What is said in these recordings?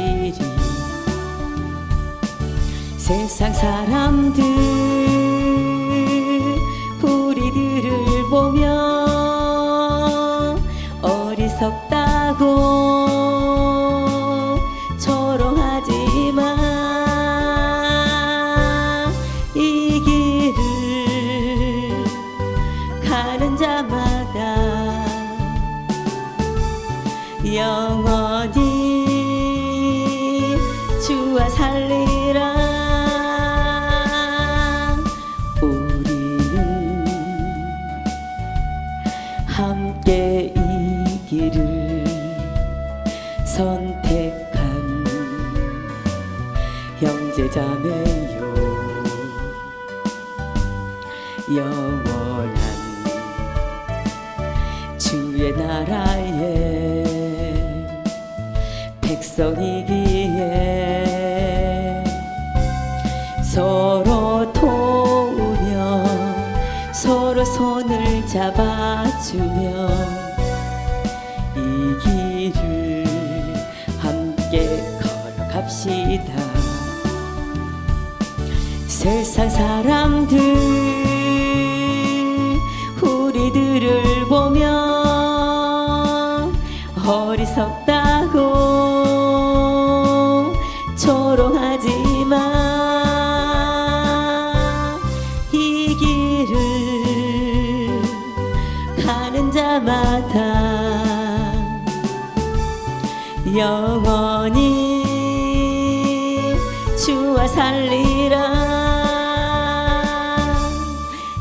일이 세상 사람들 우리들을 보며 어리석다고 조롱하지만 이 길을 가는 자마다 영원 살리라. 우리는 함께 이 길을 선택한 형제자매요. 영원한 주의 나라에 백성이기 서로 도우며 서로 손을 잡아주며 이 길을 함께 걸어갑시다. 세상 사람들 우리들을 보며 어리석다 영원히 주와 살리라.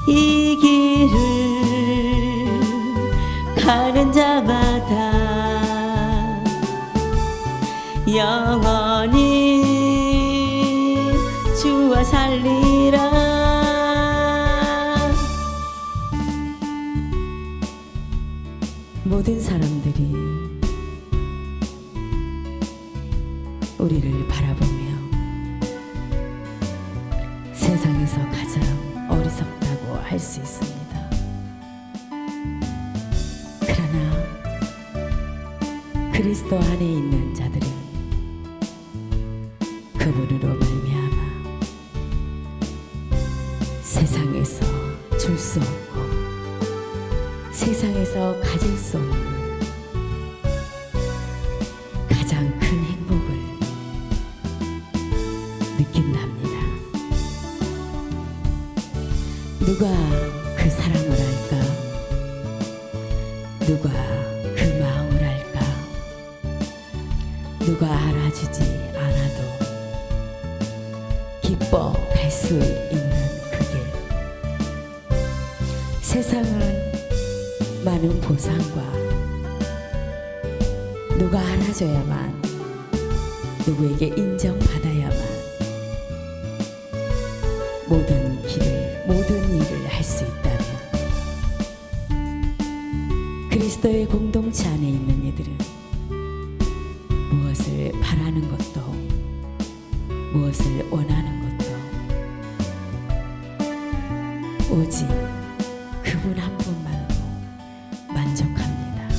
이 길을 가는 자마다 영원히 주와 살리라 우리를 바라보며 세상에서 가장 어리석다고 할 수 있습니다. 그러나 그리스도 안에 있는 자들은 그분으로 말미암아 세상에서 줄 수 없고 세상에서 가질 수 없는 누가 그 사랑을 알까? 누가 그 마음을 알까? 누가 알아주지 않아도 기뻐 갈수 있는 그 길. 세상은 많은 보상과 누가 알아줘야만 누구에게 인정받아야만 모든 그리스도의 공동체 안에 있는 이들은 무엇을 바라는 것도 무엇을 원하는 것도 오직 그분 한 분만으로 만족합니다.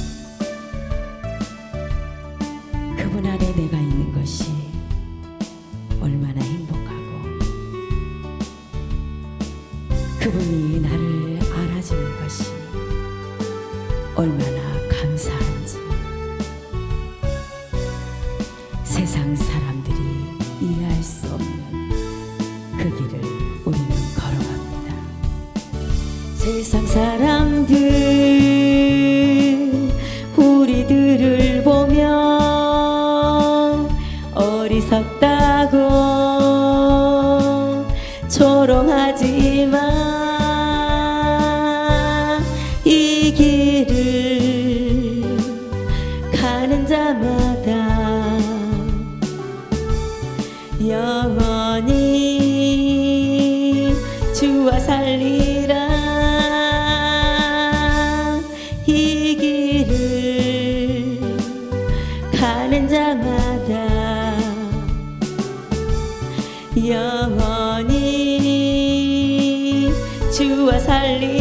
그분 안에 내가 있는 것이 얼마나 행복하고 얼마나 감사한지 세상 사람들이 이해할 수 없는 그 길을 우리는 걸어갑니다. 세상 사람들 우리들을 보며 어리석다고 조롱하지만 영원히 주와 살리라. 이 길을 가는 자마다 영원히 주와 살리라